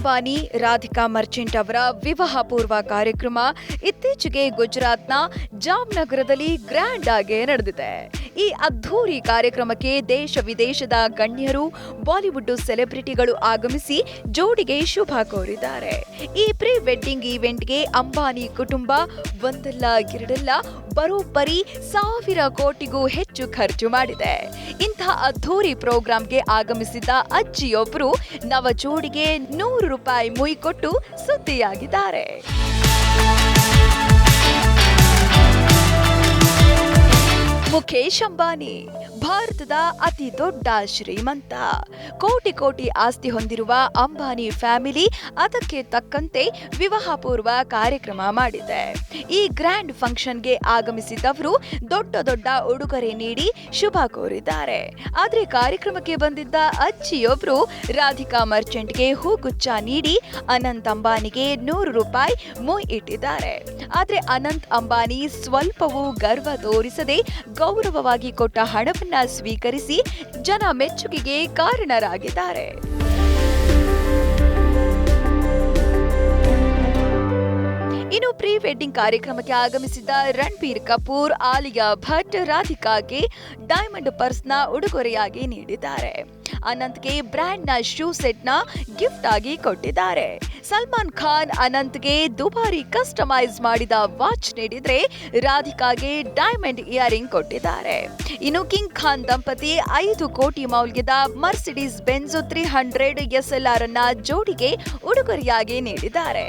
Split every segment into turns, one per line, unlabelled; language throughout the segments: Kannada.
ಅಂಬಾನಿ ರಾಧಿಕಾ ಮರ್ಚೆಂಟ್ ಅವರ ವಿವಾಹ ಪೂರ್ವ ಕಾರ್ಯಕ್ರಮ ಇತ್ತೀಚೆಗೆ ಗುಜರಾತ್ನ ಜಾಮ್ನಗರದಲ್ಲಿ ಗ್ರ್ಯಾಂಡ್ ಆಗಿ ನಡೆದಿದೆ. ಈ ಅದ್ಧೂರಿ ಕಾರ್ಯಕ್ರಮಕ್ಕೆ ದೇಶ ವಿದೇಶದ ಗಣ್ಯರು, ಬಾಲಿವುಡ್ ಸೆಲೆಬ್ರಿಟಿಗಳು ಆಗಮಿಸಿ ಜೋಡಿಗೆ ಶುಭ ಕೋರಿದ್ದಾರೆ. ಈ ಪ್ರೀ ವೆಡ್ಡಿಂಗ್ ಈವೆಂಟ್ಗೆ ಅಂಬಾನಿ ಕುಟುಂಬ ಒಂದಲ್ಲ, ಎರಡಲ್ಲ, ಬರೋಬ್ಬರಿ ಸಾವಿರ ಕೋಟಿಗೂ ಹೆಚ್ಚು ಖರ್ಚು ಮಾಡಿದೆ. ಇಂತಹ ಅದ್ಧೂರಿ ಪ್ರೋಗ್ರಾಂಗೆ ಆಗಮಿಸಿದ್ದ ಅಜ್ಜಿಯೊಬ್ಬರು ನವ ಜೋಡಿಗೆ ನೂರು ರೂಪಾಯಿ ಮುಯಿ ಕೊಟ್ಟು ಸುದ್ದಿಯಾಗಿದ್ದಾರೆ. ಮುಖೇಶ್ ಅಂಬಾನಿ, ಭಾರತದ ಅತಿ ದೊಡ್ಡ ಶ್ರೀಮಂತ. ಕೋಟಿ ಕೋಟಿ ಆಸ್ತಿ ಹೊಂದಿರುವ ಅಂಬಾನಿ ಫ್ಯಾಮಿಲಿ ಅದಕ್ಕೆ ತಕ್ಕಂತೆ ವಿವಾಹ ಪೂರ್ವ ಕಾರ್ಯಕ್ರಮ ಮಾಡಿದೆ. ಈ ಗ್ರ್ಯಾಂಡ್ ಫಂಕ್ಷನ್ಗೆ ಆಗಮಿಸಿದವರು ದೊಡ್ಡ ದೊಡ್ಡ ಉಡುಗೊರೆ ನೀಡಿ ಶುಭ ಕೋರಿದ್ದಾರೆ. ಆದ್ರೆ ಕಾರ್ಯಕ್ರಮಕ್ಕೆ ಬಂದಿದ್ದ ಅಜ್ಜಿಯೊಬ್ರು ರಾಧಿಕಾ ಮರ್ಚೆಂಟ್ಗೆ ಹೂಗುಚ್ಚ ನೀಡಿ ಅನಂತ್ ಅಂಬಾನಿಗೆ ನೂರು ರೂಪಾಯಿ ಮೂ ಇಟ್ಟಿದ್ದಾರೆ ಆದರೆ ಅನಂತ್ ಅಂಬಾನಿ ಸ್ವಲ್ಪವೂ ಗರ್ವ ತೋರಿಸದೆ ಗೌರವವಾಗಿ ಕೊಟ್ಟ ಹಣವನ್ನ ಸ್ವೀಕರಿಸಿ ಜನ ಮೆಚ್ಚುಗೆಗೆ ಕಾರಣರಾಗಿದ್ದಾರೆ. ಇನ್ನು ಪ್ರೀ ವೆಡ್ಡಿಂಗ್ ಕಾರ್ಯಕ್ರಮಕ್ಕೆ ಆಗಮಿಸಿದ ರಣಬೀರ್ ಕಪೂರ್, ಆಲಿಯಾ ಭಟ್, ರಾಧಿಕಾಗೆ ಡೈಮಂಡ್ ಪರ್ಸ್ನ ಉಡುಗೊರೆಯಾಗಿ ನೀಡಿದ್ದಾರೆ. ಅನಂತ್ಗೆ ಬ್ರ್ಯಾಂಡ್ನ ಶೂ ಸೆಟ್ನ ಗಿಫ್ಟ್ ಆಗಿ ಕೊಟ್ಟಿದ್ದಾರೆ. ಸಲ್ಮಾನ್ ಖಾನ್ ಅನಂತ್ಗೆ ದುಬಾರಿ ಕಸ್ಟಮೈಸ್ ಮಾಡಿದ ವಾಚ್ ನೀಡಿದ್ರೆ ರಾಧಿಕಾಗೆ ಡೈಮಂಡ್ ಇಯರಿಂಗ್ ಕೊಟ್ಟಿದ್ದಾರೆ. ಇನ್ನು ಕಿಂಗ್ ಖಾನ್ ದಂಪತಿ ಐದು ಕೋಟಿ ಮೌಲ್ಯದ Mercedes Benz three hundred SLR ಅನ್ನ ಜೋಡಿಗೆ ಉಡುಗೊರೆಯಾಗಿ ನೀಡಿದ್ದಾರೆ.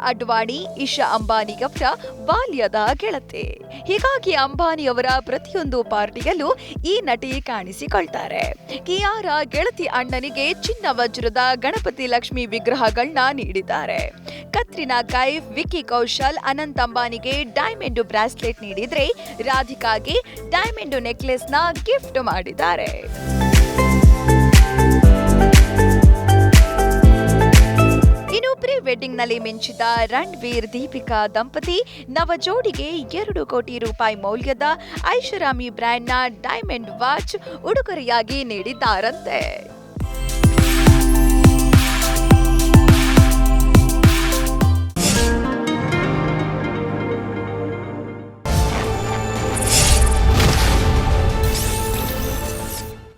ಅಡ್ವಾಣಿ, ಇಶಾ ಅಂಬಾನಿಯವರ ಬಾಲ್ಯದ ಗೆಳತಿ. ಹೀಗಾಗಿ ಅಂಬಾನಿಯವರ ಪ್ರತಿಯೊಂದು ಪಾರ್ಟಿಯಲ್ಲೂ ಈ ನಟಿ ಕಾಣಿಸಿಕೊಳ್ತಾರೆ. ಕಿಯಾರ ಗೆಳತಿ ಅಣ್ಣನಿಗೆ ಚಿನ್ನ ವಜ್ರದ ಗಣಪತಿ ಲಕ್ಷ್ಮಿ ವಿಗ್ರಹಗಳನ್ನ ನೀಡಿದ್ದಾರೆ. ಕತ್ರಿನಾ ಕೈಫ್ ವಿಕಿ ಕೌಶಲ್, ಅನಂತ್ ಅಂಬಾನಿಗೆ ಡೈಮಂಡ್ ಬ್ರಾಸ್ಲೆಟ್ ನೀಡಿದ್ರೆ ರಾಧಿಕಾಗೆ ಡೈಮಂಡ್ ನೆಕ್ಲೆಸ್ನ ಗಿಫ್ಟ್ ಮಾಡಿದ್ದಾರೆ. ಇನ್ನು ವೆಡ್ಡಿಂಗ್ನಲ್ಲಿ ಮಿಂಚಿದ ರಣವೀರ್ ದೀಪಿಕಾ ದಂಪತಿ ನವ ಜೋಡಿಗೆ ಎರಡು ಕೋಟಿ ರೂಪಾಯಿ ಮೌಲ್ಯದ ಐಷಾರಾಮಿ ಬ್ರ್ಯಾಂಡ್ನ ಡೈಮಂಡ್ ವಾಚ್ ಉಡುಗೊರೆಯಾಗಿ ನೀಡಿದ್ದಾರಂತೆ.